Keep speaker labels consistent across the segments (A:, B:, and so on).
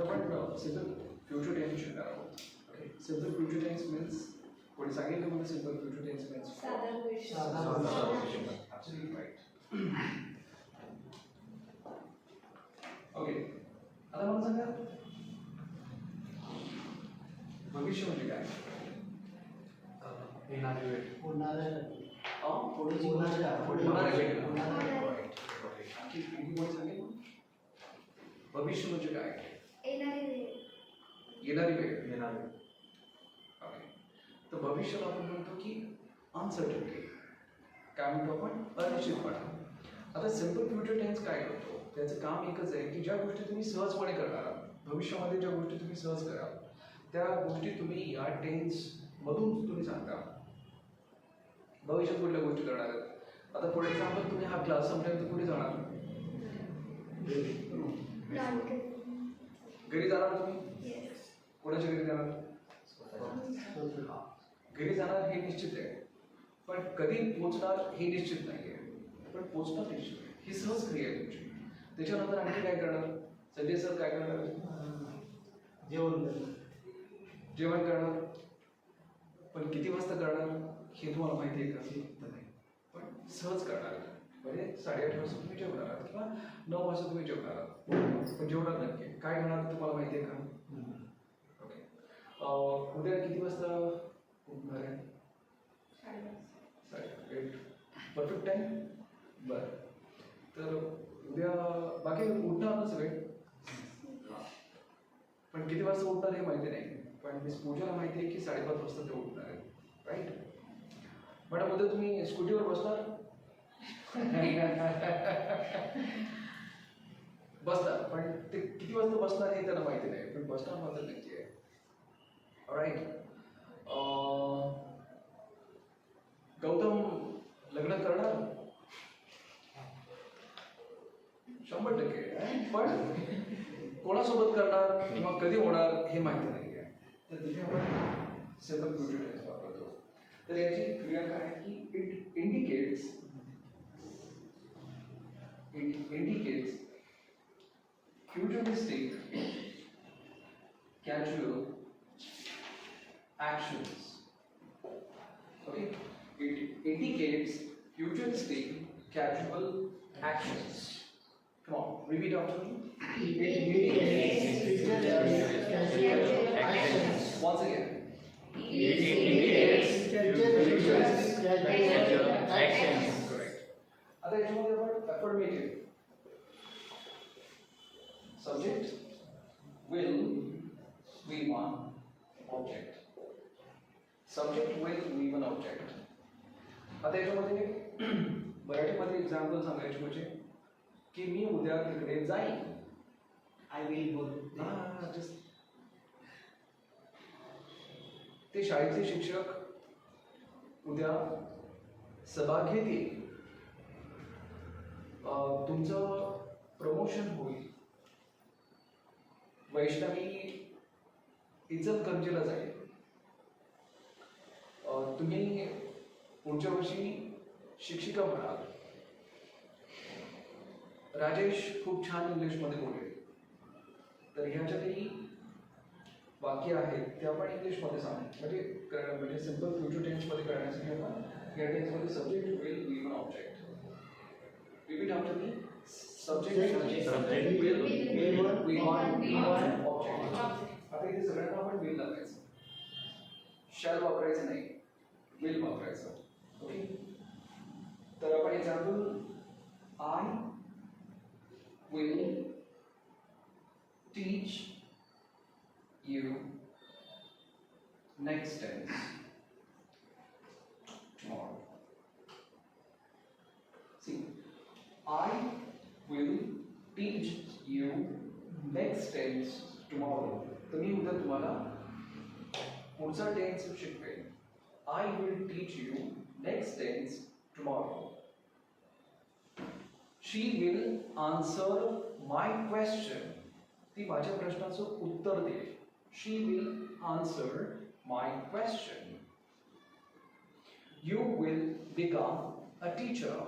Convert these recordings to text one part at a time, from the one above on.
A: other part, uh, simple future tense should come.
B: Okay. Simple
C: future tense means what is again the simple future tense means?
A: Absolutely right. okay. आता मला सांगा भविष्य म्हणजे काय
C: येणारे वेळ
A: होणारे पुढे भविष्य
B: येणारी वेळ.
A: येणारी वेळ
C: येणारी
A: ओके तर भविष्याला आपण म्हणतो की अनसर्टनिटी काय म्हणतो आपण? अनिश्चितपणा. आता सिंपल फ्युचर टेन्स काय करतो? त्याचं काम एकच आहे की ज्या गोष्टी तुम्ही सहजपणे करणार आहात भविष्यामध्ये ज्या गोष्टी तुम्ही सहज कराल त्या गोष्टी तुम्ही या टेन्स मधून तुम्ही सांगता. भविष्यात कुठल्या गोष्टी करणार आहेत? आता फॉर एक्झाम्पल तुम्ही हा क्लास संपल्यानंतर कुठे जाणार? घरी जाणार तुम्ही? कोणाच्या घरी जाणार? घरी जाणार हे निश्चित आहे. पण कधी पोहोचणार हे निश्चित नाही आहे पण पोहोचणार निश्चित आहे. ही सहज क्रिया आहे तुमची. त्याच्यानंतर आणखी काय करणार? संजय सर काय करणार?
C: जेवण
A: जेवण करणार. पण किती वाजता करणार? हे तुम्हाला माहिती आहे का? नाही. पण सहज करणार. म्हणजे साडेआठ वाजता तुम्ही जेवणार आहात किंवा नऊ वाजता तुम्ही जेवणार आहात? पण जेवणार नक्की काय करणार तुम्हाला माहिती आहे का? ओके. उद्या किती वाजता उठणार आहे? परफेक्ट टाइम बरं. तर उद्या बाकी उठणार ना सगळे. पण किती वाजता उठणार हे माहिती नाही. पण मिस पूजाला माहिती आहे की साडेपाच वाजता ते उठणार आहे. राईट मॅडम उद्या तुम्ही स्कूटीवर बसणार? बसणार पण ते किती वाजता बसणार हे त्यांना माहिती नाही पण बसणार मात्र नक्की आहे राईट गौतम लग्न करणार? शंभर टक्के. पण कोणासोबत करणार किंवा कधी होणार हे माहिती नाही. आहे तर तिथे आपण सिंपल वापरतो तर याची क्रिया काय आहे की it indicates indicates futuristic casual actions. Okay, it indicates futuristic casual actions. Come on, repeat after me. It indicates futuristic casual actions. Once again. It indicates futuristic casual actions. Correct. Are there any other affirmative. Subject will we one object. Subject will we one object. आता याच्यामध्ये मराठीमध्ये example सांगायचे म्हणजे की मी उद्या तिकडे जाईन
C: I will बोल
A: ते शाळेचे शिक्षक उद्या सभा घेतील तुमचं प्रमोशन होईल. वैष्णवी इचलकरंजीला जाईल. तुम्ही पुढच्या वर्षी शिक्षिका म्हणाल. राजेश खूप छान इंग्लिशमध्ये बोलेल. तर ह्याच्या काही वाक्य आहेत ते आपण इंग्लिशमध्ये सांगू. म्हणजे म्हणजे सिंपल फ्युचर टेन्समध्ये करण्यासाठी आपण या टेन्समध्ये सब्जेक्ट होईल V object repeat after me subject
C: Subject.
A: Will
C: will one,
A: V
C: one one
A: object आता इथे सगळ्यांना आपण विल लावायचं शॅल वापरायचं नाही विल वापरायचं ओके तर आपण example I will teach you next tense. I will teach you next tense tomorrow. तर मी उद्या तुम्हाला पुढचा tense शिकवेन I will teach you next tense tomorrow she will answer my question ती माझ्या प्रश्नाचं उत्तर देईल she will answer my question you will become a teacher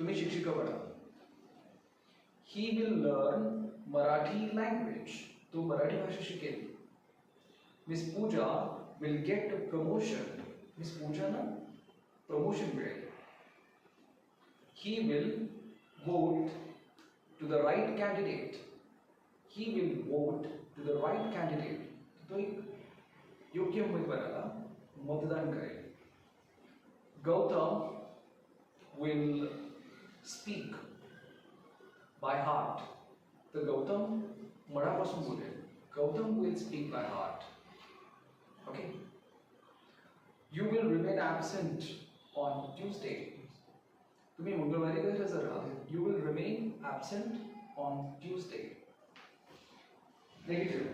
A: तुम्ही शिक्षिका बना he will learn Marathi language तो मराठी भाषा शिकेल miss Pooja will get promotion miss पूजाना promotion मिळेल he will vote to the right candidate he will vote to the right candidate तो एक योग्य उमेदवाराला मतदान करेल Gautam will speak by heart तर गौतम मनापासून बोलेल Gautam will speak by heart okay you will remain absent on Tuesday तुम्ही मंगळवारी गैरहजर राहा you will remain absent on Tuesday negative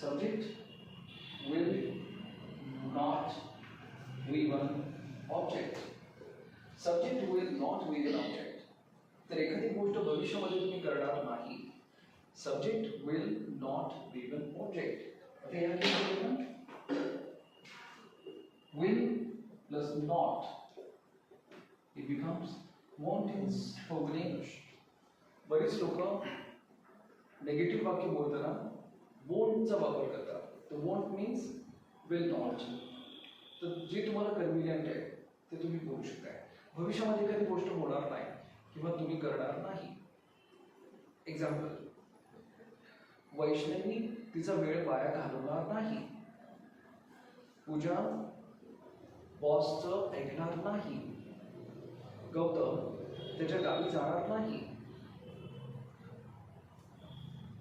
A: subject will not weave an object subject will not V one object तर एखादी गोष्ट भविष्यामध्ये तुम्ही करणार नाही subject will not one object आता या plus not, it becomes won't in spoken English. बरीच लोक नेगेटिव्ह वाक्य बोलताना वोंटचा वापर करतात तर वोंट मीन्स विल नॉट तर जे तुम्हाला कन्व्हिनियंट आहे ते तुम्ही करू शकताय. भविष्यामध्ये काही गोष्ट होणार नाही किंवा तुम्ही करणार नाही. एक्झाम्पल वैष्णवी तिचा वेळ वाया घालवणार नाही. पूजा बॉसचं ऐकणार नाही. गौतम त्याच्या गावी जाणार नाही.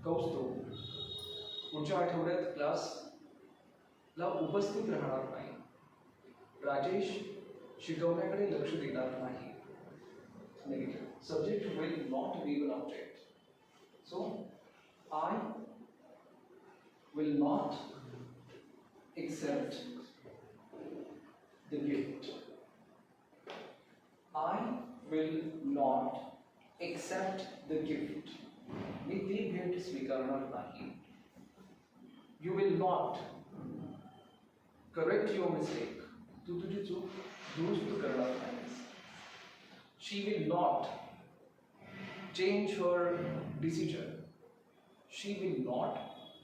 A: कौस्तुभ. पुढच्या आठवड्यात क्लासला उपस्थित राहणार नाही. राजेश शिकवण्याकडे लक्ष देणार नाही negative subject will not be an object so I will not accept the gift. I will not accept the gift. मी ती भेट स्वीकारणार नाही you will not correct your mistake तू तुझी चूक दुरुस्त करणार she will not change her decision she will not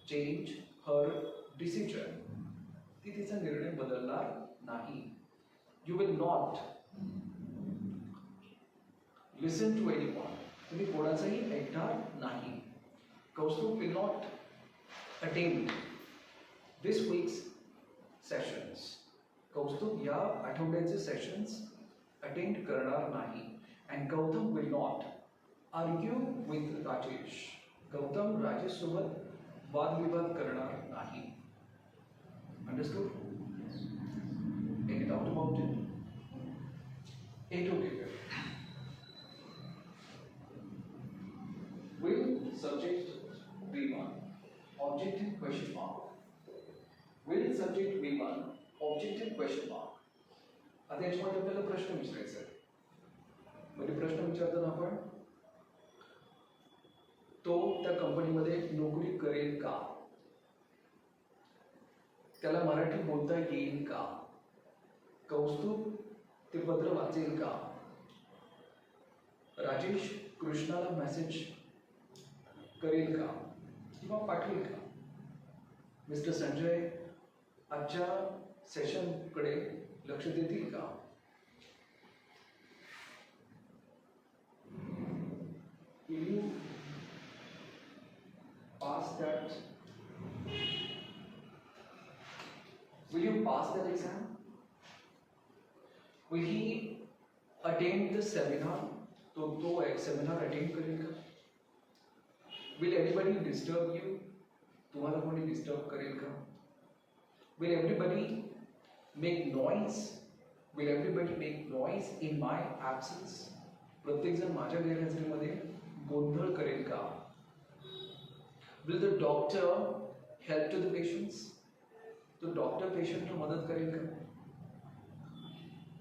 A: change her decision ती तिचा निर्णय बदलणार नाही. You will not listen to anyone तुम्ही कोणाचंही ऐकणार नाही. Kaustubh will not attend this week's sessions Kaustubh या आठवड्याचे सेशन्स अटेंड करणार नाही. And Gautam will not argue with Rajesh Gautam राजेशसोबत वादविवाद करणार नाही. अंडरस्टूड त्याच्यामध्ये आपल्याला प्रश्न विचारायचा आहे. म्हणजे प्रश्न विचारताना आपण? तो त्या कंपनीमध्ये नोकरी करेल का? त्याला मराठी बोलता येईल का? कौस्तुभ ते पत्र वाचेल का? राजेश कृष्णाला मेसेज करेल का? किंवा पाठवेल का? मिस्टर संजय आजच्या सेशनकडे लक्ष देतील का? The seminar? तो तो एक सेमिनार अटेंड करेल का विल डिस्टर्ब यू तुम्हाला कोणी डिस्टर्ब करेल का? Will everybody make noise will everybody make noise in my absence प्रत्येकजण माझ्या गैरहजेरीमध्ये गोंधळ करेल का? Will the doctor help to the patients तो डॉक्टर पेशंटला मदत करेल का?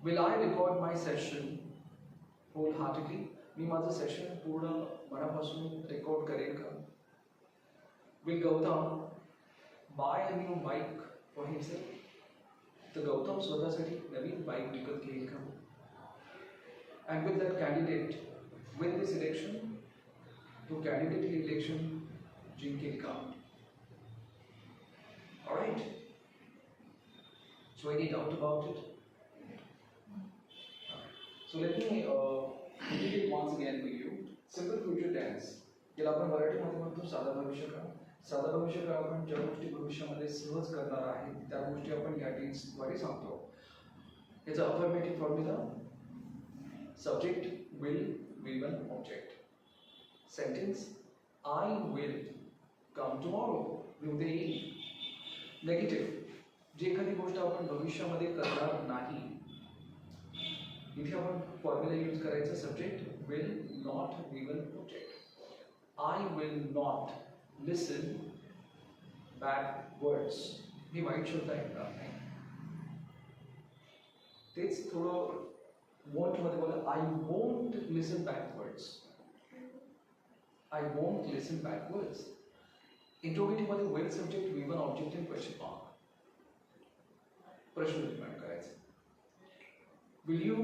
A: Will I record my session whole heartedly मी माझं सेशन पूर्ण मनापासून रेकॉर्ड करेन का? Will Gautam buy a new bike for himself तर गौतम स्वतःसाठी नवीन बाईक विकत घेईल का and with that candidate win this election तो कॅन्डिडेट हे इलेक्शन जिंकेल का Alright? So any doubt it? So let me uh, repeat it once again for you. याला आपण मराठीमध्ये म्हणतो साधा भविष्य काळ साधा भविष्य आपण ज्या गोष्टी भविष्यामध्ये सहज करणार आहे त्या गोष्टी आपण सांगतो. याचा affirmative formula subject will object sentence I will come tomorrow उद्या येईल नेगेटिव्ह जी एखादी गोष्ट आपण भविष्यामध्ये करणार नाही, इथे आपण फॉर्म्युला यूज़ करायचा subject will not V one object I will not listen bad words मी वाईट शब्द ऐकणार नाही तेच थोडं वॉन्ट मध्ये बोला I won't listen backwards I won't listen backwards interrogative मध्ये will subject V one object in question mark प्रश्न निर्माण करायचा will you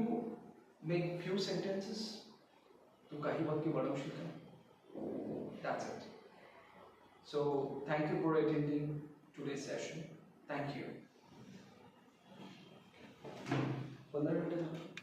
A: make few sentences तू काही वाक्य बनवशील का it. So, thank you for attending today's session. Thank you. पंधरा मिनिटं झाली?